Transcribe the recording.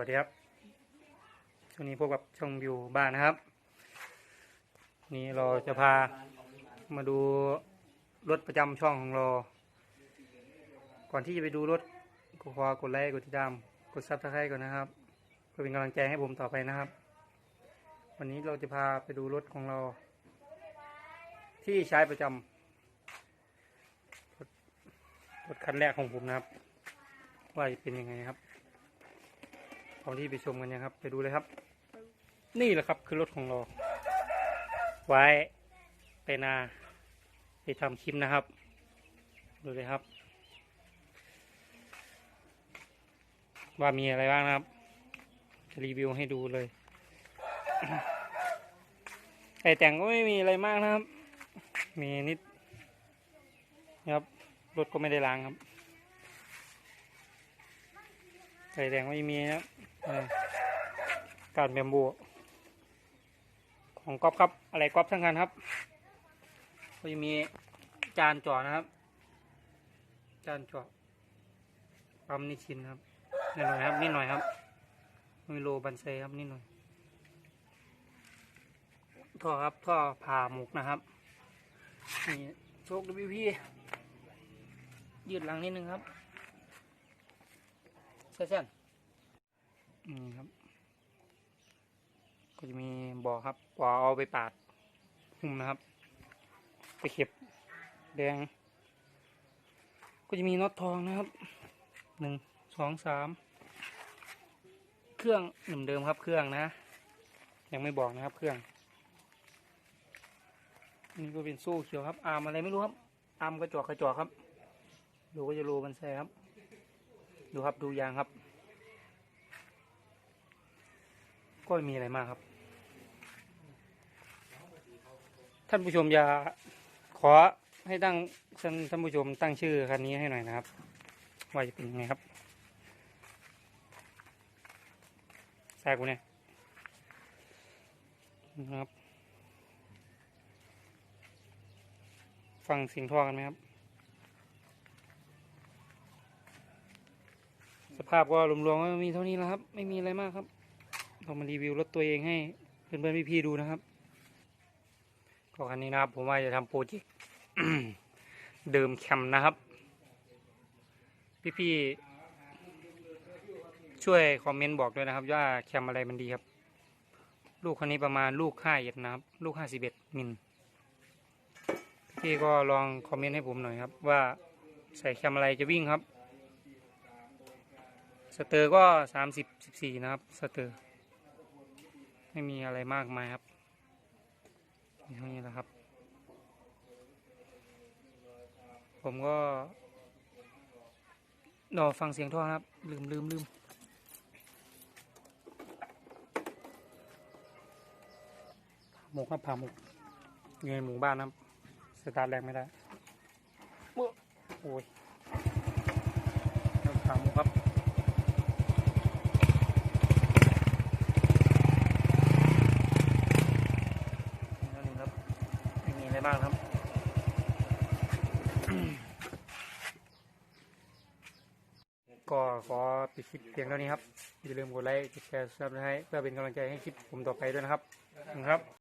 สวัสดีครับช่วงนี้พบกับช่องวิวบ้านนะครับ นี่เราจะพามาดูรถประจำช่องของเรา ก่อนที่จะไปดูรถกดขอกดไลค์กดติดตามกดซับสไครต์ก่อนนะครับเพื่อเป็นกำลังใจให้ผมต่อไปนะครับ วันนี้เราจะพาไปดูรถของเรา ที่ใช้ประจำรถรถคันแรกของผมนะครับ ว่าจะเป็นยังไงครับ พร้อมที่ไปชมกันนะครับ ไปดูเลยครับ นี่แหละครับคือรถของเรา ไว้ไปนา ไปทำคลิปนะครับ ดูเลยครับ ว่ามีอะไรบ้างนะครับ จะรีวิวให้ดูเลยไอแต่งก็ไม่มีอะไรมากนะครับ มีนิดนะครับรถก็ไม่ได้ล้างครับไฟแดงไม่มีนะครับ การแบมบูของก๊อฟครับ อะไรก๊อฟทั้งกันครับก็จะมีจานจ่อนะครับ จานจ่อปั๊มนิชินครับนิดหน่อยครับนิดหน่อยครับมีโลบันเซครับนิดหน่อยท่อครับท่อผ่าหมกนะครับนี่โชค WP ยืดหลังนิดนึงครับเส้น นี่ครับ ก็จะมีบ่อครับบ่อเอาไปปาดหุ้มนะครับ ไปเข็บแดง ก็จะมีน็อตทองนะครับหนึ่งสองสามเครื่องหนึ่มเดิมครับเครื่องนะ ยังไม่บอกนะครับเครื่องนี่ก็เป็นโซ่เขียวครับ อาร์มอะไรไม่รู้ครับ อาร์มกระจอกกระจอกครับ ดูก็จะรูมันแซ่ครับ ดูครับดูยางครับ ก็ไม่มีอะไรมากครับ ท่านผู้ชมอย่าขอให้ตั้งท่านท่านผู้ชมตั้งชื่อคันนี้ให้หน่อยนะครับ ว่าจะเป็นยังไงครับแซกูเนี่ยนะครับ ฟังเสียงท่อกันไหมครับ สภาพก็รวมๆก็มีเท่านี้แล้วครับ ไม่มีอะไรมากครับ เรามารีวิวรถตัวเองให้เพื่อนๆพี่ๆดูนะครับก็คันนี้นะครับผมว่าจะทำโปรเจกต์เดิมแคมนะครับ พี่ๆช่วยคอมเมนต์บอกด้วยนะครับ ว่าแคมอะไรมันดีครับ ลูกคันนี้ประมาณลูกห้าเอ็ดนะครับ ลูกห้าสิบเอ็ดมิลพี่ก็ลองคอมเมนต์ให้ผมหน่อยครับ ว่าใส่แคมอะไรจะวิ่งครับ สเตอร์ก็สามสิบสิบสี่นะครับ สเตอร์ ไม่มีอะไรมากมายครับมีเท่านี้แหละครับ ผมก็รอฟังเสียงท่อนะครับ ลืมลืมลืมหมกครับผ่าหมกอยู่ในหมู่บ้านนะครับ สตาร์ทแรงไม่ได้โอ้โอ้ยผ่าหมกครับ เท่านี้ครับไม่มีอะไร บ้างครับก็ขอปิดคลิปเพียงเท่านี้ครับอย่าลืมกดไลค์กดแชร์ซับสไครต์เพื่อเป็นกำลังใจให้คลิปผมต่อไปด้วยนะครับนะครับ